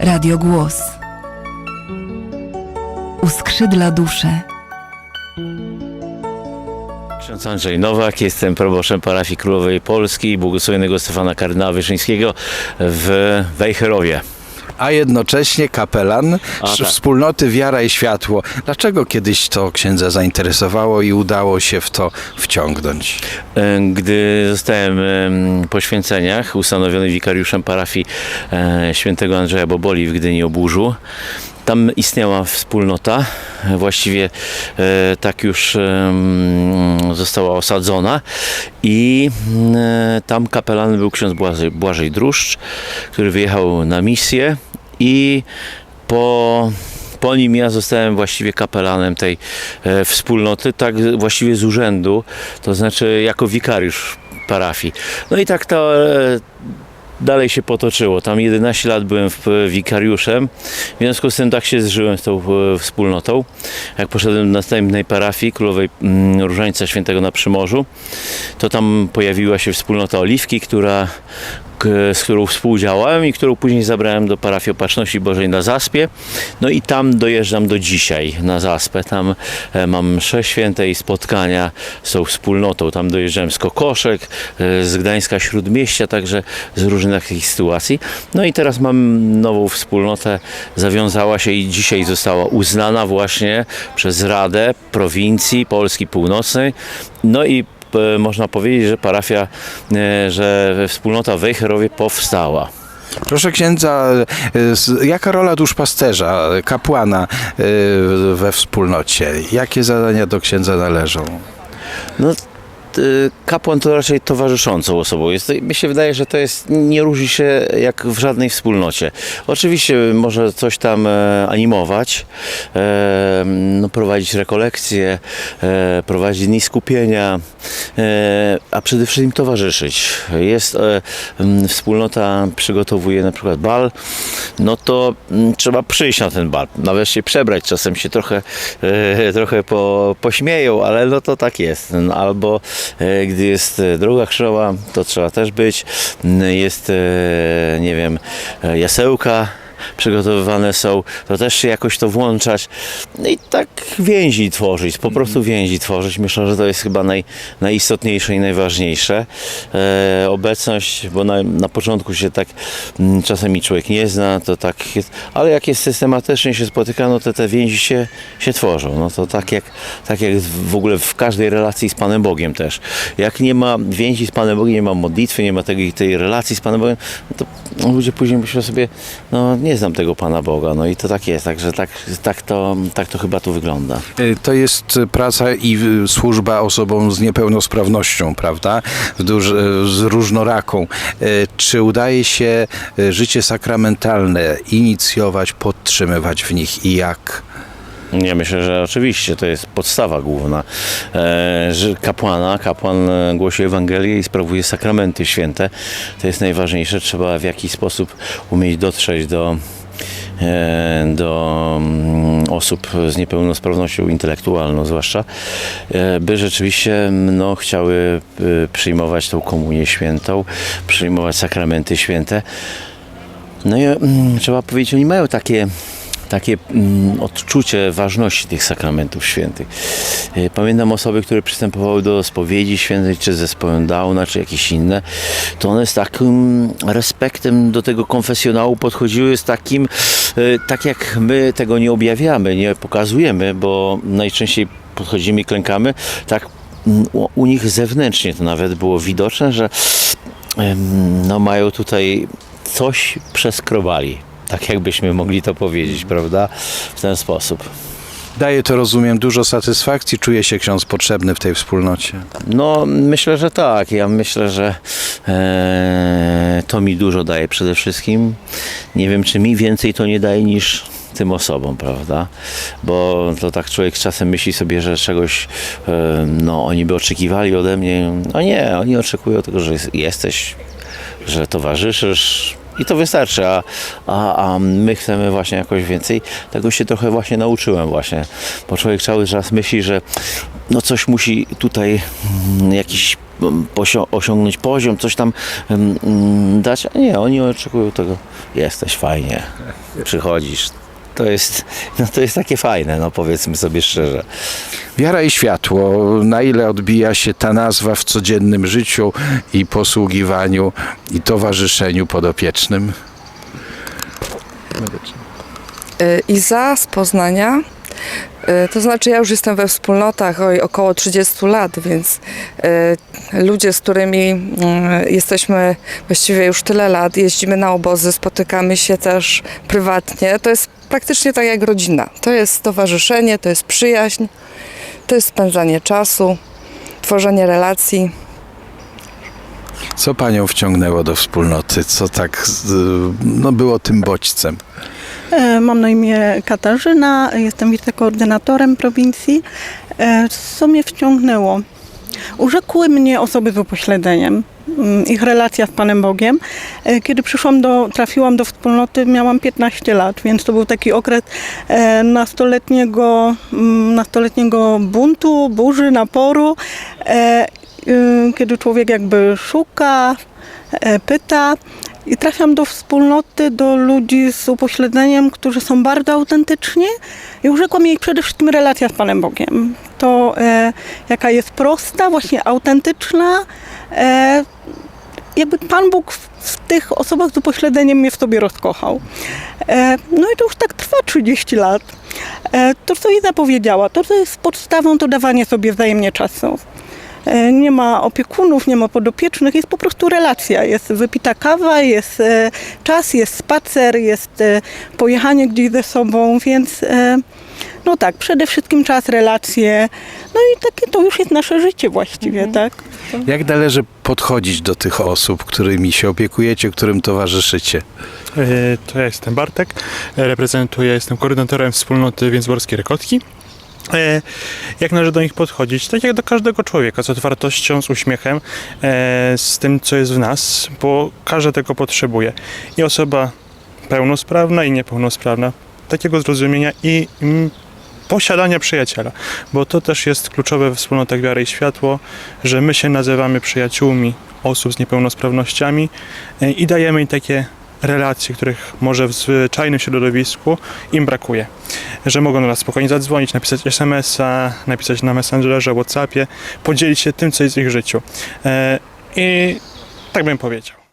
Radio Głos. Uskrzydla duszę. Ksiądz Andrzej Nowak, jestem proboszczem parafii Królowej Polski i błogosławionego Stefana Kardynała Wyszyńskiego w Wejherowie. A jednocześnie kapelan A, tak. wspólnoty Wiara i Światło. Dlaczego kiedyś to księdza zainteresowało i udało się w to wciągnąć? E, Gdy zostałem em, po święceniach ustanowiony wikariuszem parafii e, świętego Andrzeja Boboli w Gdyni Oburzu, tam istniała wspólnota, właściwie e, tak już została osadzona. I e, tam kapelanem był ksiądz Błażej, Błażej Druszcz, który wyjechał na misję. I po, po nim ja zostałem właściwie kapelanem tej e, wspólnoty, tak właściwie z urzędu, to znaczy jako wikariusz parafii. No i tak to dalej się potoczyło. Tam 11 lat byłem w, wikariuszem, w związku z tym tak się zżyłem z tą e, wspólnotą. Jak poszedłem do następnej parafii Królowej mm, Różańca Świętego na Przymorzu, to tam pojawiła się wspólnota Oliwki, która z którą współdziałałem i którą później zabrałem do parafii Opatrzności Bożej na Zaspie. No i tam dojeżdżam do dzisiaj na Zaspę. Tam e, mam msze święte i spotkania z tą wspólnotą. Tam dojeżdżałem z Kokoszek, e, z Gdańska Śródmieścia, także z różnych takich sytuacji. No i teraz mam nową wspólnotę, zawiązała się i dzisiaj została uznana właśnie przez Radę Prowincji Polski Północnej. No i e, można powiedzieć, że parafia, e, że wspólnota w Wejherowie powstała. Proszę księdza, e, jaka rola duszpasterza, kapłana e, we wspólnocie? Jakie zadania do księdza należą? No, kapłan to raczej towarzyszącą osobą jest. Mi się wydaje, że to jest, nie różni się jak w żadnej wspólnocie. Oczywiście może coś tam e, animować, e, no, prowadzić rekolekcje, e, prowadzić dni skupienia, a przede wszystkim towarzyszyć. Jest wspólnota przygotowuje na przykład bal, no to trzeba przyjść na ten bal, nawet się przebrać, czasem się trochę, trochę po, pośmieją, ale no to tak jest. Albo gdy jest e, droga krzyżowa, to trzeba też być. Jest, e, nie wiem, e, jasełka przygotowywane są, to też się jakoś to włączać No i tak więzi tworzyć, po prostu więzi tworzyć. Myślę, że to jest chyba naj, najistotniejsze i najważniejsze. E, obecność, bo na, na początku się tak mm, czasami człowiek nie zna, to tak jest, ale jak jest systematycznie się spotyka, no to te więzi się, się tworzą. No to tak jak, tak jak w ogóle w każdej relacji z Panem Bogiem też. Jak nie ma więzi z Panem Bogiem, nie ma modlitwy, nie ma tej, tej relacji z Panem Bogiem, no to ludzie później myślą sobie, no nie znam tego Pana Boga, no i to tak jest, także tak, tak, to, tak to chyba tu wygląda. E, To jest praca i e, służba osobom z niepełnosprawnością, prawda? Duż, e, z różnoraką. E, Czy udaje się e, życie sakramentalne inicjować, podtrzymywać w nich i jak? Ja myślę, że oczywiście to jest podstawa główna, e, że kapłana, kapłan e, głosi Ewangelię i sprawuje sakramenty święte. To jest najważniejsze. Trzeba w jakiś sposób umieć dotrzeć do, e, do mm, osób z niepełnosprawnością intelektualną zwłaszcza, by rzeczywiście no, chciały przyjmować tą komunię świętą, przyjmować sakramenty święte. No i mm, trzeba powiedzieć, oni mają takie, takie mm, odczucie ważności tych sakramentów świętych. E, Pamiętam osoby, które przystępowały do spowiedzi świętej, czy zespołem Downa, czy jakieś inne, to one z takim respektem do tego konfesjonału podchodziły, z takim, e, tak jak my tego nie objawiamy, nie pokazujemy, bo najczęściej podchodzimy i klękamy, tak mm, u, nich zewnętrznie to nawet było widoczne, że no mają tutaj coś przeskrobali. Tak jakbyśmy mogli to powiedzieć, prawda? W ten sposób. Daje to, rozumiem, dużo satysfakcji. Czuje się ksiądz potrzebny w tej wspólnocie. No, myślę, że tak. Ja myślę, że e, to mi dużo daje przede wszystkim. Nie wiem, czy mi więcej to nie daje niż tym osobom, prawda? Bo to tak człowiek czasem myśli sobie, że czegoś, e, no, oni by oczekiwali ode mnie. No nie, oni oczekują tego, że jest- jesteś, że towarzyszysz, I to wystarczy, a, a, a my chcemy właśnie jakoś więcej. Tego się trochę właśnie nauczyłem właśnie, bo człowiek cały czas myśli, że no coś musi tutaj mm, jakiś mm, osiągnąć poziom, coś tam mm, dać, a nie, oni oczekują tego, jesteś fajnie, przychodzisz. To jest, no to jest takie fajne, no powiedzmy sobie szczerze. Wiara i światło, na ile odbija się ta nazwa w codziennym życiu i posługiwaniu i towarzyszeniu podopiecznym? Y, Iza z Poznania. Y, To znaczy, ja już jestem we wspólnotach oj, około 30 lat, więc y, ludzie, z którymi y, jesteśmy właściwie już tyle lat, jeździmy na obozy, spotykamy się też prywatnie, to jest praktycznie tak jak rodzina. To jest towarzyszenie, to jest przyjaźń, to jest spędzanie czasu, tworzenie relacji. Co panią wciągnęło do wspólnoty? Co tak no, było tym bodźcem? E, Mam na imię Katarzyna, jestem wicekoordynatorem prowincji. E, Co mnie wciągnęło? Urzekły mnie osoby z upośledzeniem, mm, ich relacja z Panem Bogiem. E, Kiedy przyszłam do, trafiłam do wspólnoty, miałam 15 lat, więc to był taki okres nastoletniego, mm, nastoletniego buntu, burzy, naporu, y, kiedy człowiek jakby szuka, pyta. I trafiam do wspólnoty, do ludzi z upośledzeniem, którzy są bardzo autentyczni i urzekła mnie przede wszystkim relacja z Panem Bogiem. To e, jaka jest prosta, właśnie autentyczna. E, jakby Pan Bóg w, w tych osobach z upośledzeniem mnie w sobie rozkochał. E, no i to już tak trwa 30 lat. E, to, co jej zapowiedziała, to, co jest podstawą, to dawanie sobie wzajemnie czasu. E, Nie ma opiekunów, nie ma podopiecznych, jest po prostu relacja. Jest wypita kawa, jest e, czas, jest spacer, jest e, pojechanie gdzieś ze sobą, więc no tak, przede wszystkim czas, relacje. No i takie to już jest nasze życie właściwie, tak? Jak należy podchodzić do tych osób, którymi się opiekujecie, którym towarzyszycie? To ja jestem Bartek, reprezentuję, jestem koordynatorem wspólnoty Więcborskiej Rekotki. E, Jak należy do nich podchodzić? Tak jak do każdego człowieka, z otwartością, z uśmiechem, e, z tym, co jest w nas, bo każdy tego potrzebuje. I osoba pełnosprawna, i niepełnosprawna. Takiego zrozumienia i mm, posiadania przyjaciela, bo to też jest kluczowe we wspólnotach Wiary i Światło, że my się nazywamy przyjaciółmi osób z niepełnosprawnościami e, i dajemy im takie relacje, których może w zwyczajnym środowisku im brakuje. Że mogą do nas spokojnie zadzwonić, napisać SMS-a, napisać na Messengerze, Whatsappie, podzielić się tym, co jest w ich życiu. E, I tak bym powiedział.